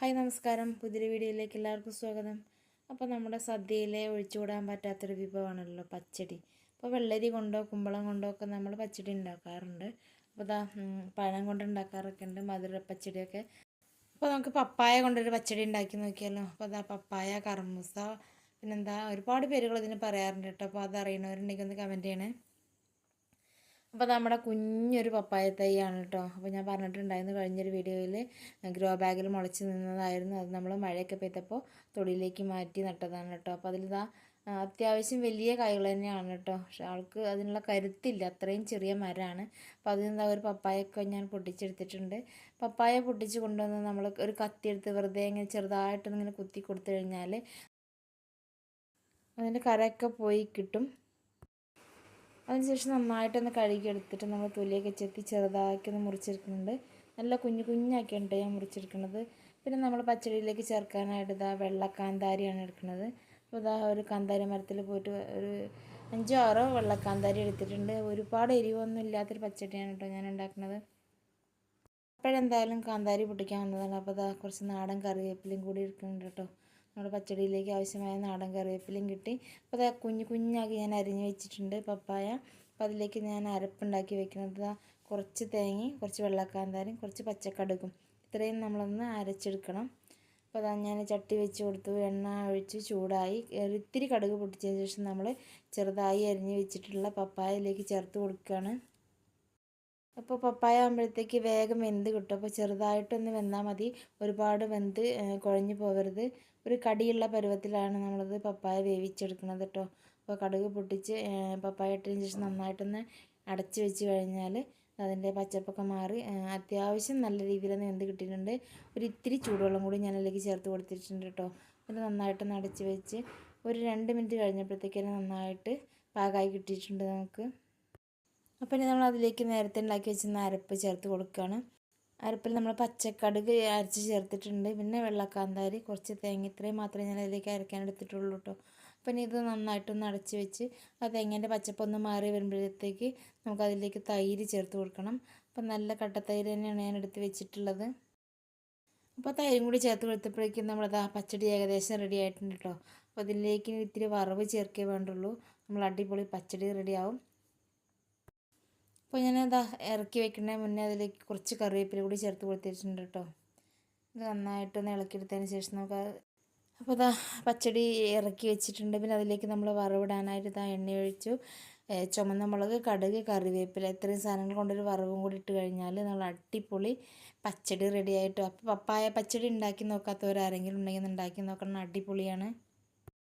Hi നമസ്കാരം. പുതിയൊരു വീഡിയോയിലേക്ക് എല്ലാവർക്കും സ്വാഗതം. അപ്പോൾ നമ്മുടെ സദ്യയിലെ ഒഴിച്ചുകൂടാൻ പറ്റാത്തൊരു വിഭവമാണല്ലോ പച്ചടി. അപ്പോൾ വെള്ളരി കൊണ്ടോ കുമ്പളം കൊണ്ടോ ഒക്കെ നമ്മൾ പച്ചടി ഉണ്ടാക്കാറുണ്ട്. അപ്പോൾ ഇതാ പഴം കൊണ്ട് ഉണ്ടാക്കാറൊക്കെ ഉണ്ട് മധുര പച്ചടിയൊക്കെ. അപ്പോൾ നമുക്ക് പപ്പായ കൊണ്ടൊരു പച്ചടി ഉണ്ടാക്കി നോക്കിയാലോ. അപ്പോൾ അതാ പപ്പായ കർമ്മൂസ പിന്നെന്താ ഒരുപാട് പേരുകൾ ഇതിന് പറയാറുണ്ട് കേട്ടോ. അപ്പോൾ അത് അറിയണവരുണ്ടെങ്കിൽ ഒന്ന് കമന്റ് ചെയ്യണേ. അപ്പോൾ നമ്മുടെ കുഞ്ഞൊരു പപ്പായ തൈയാണ് കേട്ടോ. അപ്പോൾ ഞാൻ പറഞ്ഞിട്ടുണ്ടായിരുന്നു കഴിഞ്ഞൊരു വീഡിയോയിൽ ഗ്രോ ബാഗിൽ മുളച്ച് നിന്നതായിരുന്നു. അത് നമ്മൾ മഴയൊക്കെ പെയ്തപ്പോൾ തൊടിയിലേക്ക് മാറ്റി നട്ടതാണ് കേട്ടോ. അപ്പോൾ അതിലിതാ അത്യാവശ്യം വലിയ കായ്കൾ തന്നെയാണ് കേട്ടോ. പക്ഷെ ആൾക്ക് അതിനുള്ള കരുത്തില്ല. അത്രയും ചെറിയ മരമാണ് അപ്പോൾ അതിൽ നിന്ന് ഒരു പപ്പായൊക്കെ ഞാൻ പൊട്ടിച്ചെടുത്തിട്ടുണ്ട്. പപ്പായ പൊട്ടിച്ച് കൊണ്ടുവന്ന് നമ്മൾ ഒരു കത്തിയെടുത്ത് വെറുതെ ഇങ്ങനെ ചെറുതായിട്ടൊന്നിങ്ങനെ കുത്തി കൊടുത്തു കഴിഞ്ഞാൽ അതിന്റെ കരയൊക്കെ പോയി കിട്ടും. അതിനുശേഷം നന്നായിട്ടൊന്ന് കഴുകിയെടുത്തിട്ട് നമ്മൾ തൊലിയൊക്കെ ചെത്തി ചെറുതാക്കി ഒന്ന് മുറിച്ചെടുക്കുന്നുണ്ട്. നല്ല കുഞ്ഞു കുഞ്ഞാക്കിയാണ് ഞാൻ മുറിച്ചെടുക്കുന്നത്. പിന്നെ നമ്മൾ പച്ചടിയിലേക്ക് ചേർക്കാനായിട്ട് ഇതാ വെള്ള കാന്താരിയാണ് എടുക്കുന്നത്. അപ്പോൾ ഇതാ ഒരു കാന്താരി മരത്തിൽ പോയിട്ട് ഒരു അഞ്ചോ ആറോ വെള്ള കാന്താരി എടുത്തിട്ടുണ്ട്. ഒരുപാട് എരിവൊന്നും ഇല്ലാത്തൊരു പച്ചടിയാണ് കേട്ടോ ഞാൻ ഉണ്ടാക്കുന്നത്. അപ്പോഴെന്തായാലും കാന്താരി പൊട്ടിക്കാൻ വന്നതാണ്. അപ്പോൾ ഇതാ കുറച്ച് നാടൻ കറിവേപ്പിലയും കൂടി എടുക്കുന്നുണ്ട് കേട്ടോ. നമ്മുടെ പച്ചടിയിലേക്ക് ആവശ്യമായ നാടൻ കറിവേപ്പിലയും കിട്ടി. അപ്പോൾ അത് കുഞ്ഞു കുഞ്ഞാക്കി ഞാൻ അരിഞ്ഞ് വെച്ചിട്ടുണ്ട് പപ്പായ. അപ്പോൾ അതിലേക്ക് ഞാൻ അരപ്പുണ്ടാക്കി വെക്കുന്നത് കുറച്ച് തേങ്ങയും കുറച്ച് വെള്ളക്കാന്താരും കുറച്ച് പച്ചക്കടുകും. ഇത്രയും നമ്മളൊന്ന് അരച്ചെടുക്കണം. അപ്പോൾ അതാ ഞാൻ ചട്ടി വെച്ച് കൊടുത്തു. എണ്ണ ഒഴിച്ച് ചൂടായി. ഇത്തിരി കടുക് പൊട്ടിച്ചതിന് ശേഷം നമ്മൾ ചെറുതായി അരിഞ്ഞ് വെച്ചിട്ടുള്ള പപ്പായയിലേക്ക് ചേർത്ത് കൊടുക്കുകയാണ്. അപ്പോൾ പപ്പായ ആകുമ്പോഴത്തേക്ക് വേഗം വെന്ത് കിട്ടും. അപ്പോൾ ചെറുതായിട്ടൊന്ന് വെന്നാൽ മതി. ഒരുപാട് വെന്ത് കുഴഞ്ഞു പോകരുത് ഒരു കടിയുള്ള പരുവത്തിലാണ് നമ്മളത് പപ്പായ വേവിച്ചെടുക്കുന്നത് കേട്ടോ അപ്പോൾ കടുക് പൊട്ടിച്ച് പപ്പായ ഇട്ടതിന് ശേഷം നന്നായിട്ടൊന്ന് അടച്ച് വെച്ച് കഴിഞ്ഞാൽ അതിന്റെ പച്ചപ്പൊക്കെ മാറി അത്യാവശ്യം നല്ല രീതിയിൽ തന്നെ വെന്ത് കിട്ടിയിട്ടുണ്ട്. ഒരു ഇത്തിരി ചൂടുവെള്ളം കൂടി ഞാൻ അതിലേക്ക് ചേർത്ത് കൊടുത്തിട്ടുണ്ട് കേട്ടോ എന്നിട്ട് നന്നായിട്ടൊന്ന് അടച്ച് വെച്ച് ഒരു രണ്ട് മിനിറ്റ് കഴിഞ്ഞപ്പോഴത്തേക്കും നന്നായിട്ട് പാകമായി കിട്ടിയിട്ടുണ്ട് നമുക്ക്. അപ്പോൾ ഇനി നമ്മൾ അതിലേക്ക് നേരത്തെ ഉണ്ടാക്കി വെച്ചിരുന്ന അരപ്പ് ചേർത്ത് കൊടുക്കുകയാണ്. അരപ്പിൽ നമ്മൾ പച്ചക്കടുക് അരച്ച് ചേർത്തിട്ടുണ്ട്. പിന്നെ വെള്ളക്കാന്താരി കുറച്ച് തേങ്ങ ഇത്രയും മാത്രമേ ഞാൻ അതിലേക്ക് അരയ്ക്കാൻ എടുത്തിട്ടുള്ളൂ കേട്ടോ അപ്പം ഇനി ഇത് നന്നായിട്ടൊന്ന് അടച്ച് വെച്ച് ആ തേങ്ങേന്റെ പച്ചപ്പൊന്ന് മാറി വരുമ്പോഴത്തേക്ക് നമുക്ക് അതിലേക്ക് തൈര് ചേർത്ത് കൊടുക്കണം. അപ്പം നല്ല കട്ട തൈര് തന്നെയാണ് ഞാൻ എടുത്ത് വെച്ചിട്ടുള്ളത്. അപ്പോൾ തൈരും കൂടി ചേർത്ത് കൊടുത്തപ്പോഴേക്കും നമ്മളത് ആ പച്ചടി ഏകദേശം റെഡി ആയിട്ടുണ്ട് കേട്ടോ അപ്പോൾ അതിലേക്ക് ഇത്തിരി വറവ് ചേർക്കേ വേണ്ടുള്ളൂ. നമ്മൾ അടിപൊളി പച്ചടി റെഡിയാവും അപ്പോൾ ഞാനതാ ഇറക്കി വെക്കുന്നതിന് മുന്നേ അതിലേക്ക് കുറച്ച് കറിവേപ്പില കൂടി ചേർത്ത് കൊടുത്തിട്ടുണ്ട് കേട്ടോ. ഇത് നന്നായിട്ടൊന്ന് ഇളക്കിയെടുത്തതിന് ശേഷം നമുക്ക് അപ്പോൾ ഇതാ പച്ചടി ഇറക്കി വെച്ചിട്ടുണ്ട്. പിന്നെ അതിലേക്ക് നമ്മൾ വറവിടാനായിട്ട് ഇതാ എണ്ണ ഒഴിച്ചു. ചുമന്ന മുളക് കടുക് കറിവേപ്പില ഇത്രയും സാധനങ്ങൾ കൊണ്ടൊരു വറവും കൂടി ഇട്ട് കഴിഞ്ഞാൽ നമ്മൾ അടിപൊളി പച്ചടി റെഡി ആയിട്ടു അപ്പോൾ പപ്പായ പച്ചടി ഉണ്ടാക്കി നോക്കാത്തവരാരെങ്കിലും ഉണ്ടെങ്കിൽ ഉണ്ടാക്കി നോക്കണം. അടിപൊളിയാണ്.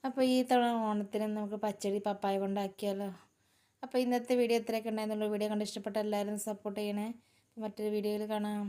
അപ്പോൾ ഈ തവണ ഓണത്തിന് നമുക്ക് പച്ചടി പപ്പായ കൊണ്ടാക്കിയാലോ? അപ്പോൾ ഇന്നത്തെ വീഡിയോ ഇത്രയൊക്കെ ഉണ്ടായിരുന്നുള്ളൂ. വീഡിയോ കണ്ട് ഇഷ്ടപ്പെട്ട എല്ലാവരും സപ്പോർട്ട് ചെയ്യണേ. മറ്റൊരു വീഡിയോയിൽ കാണാം.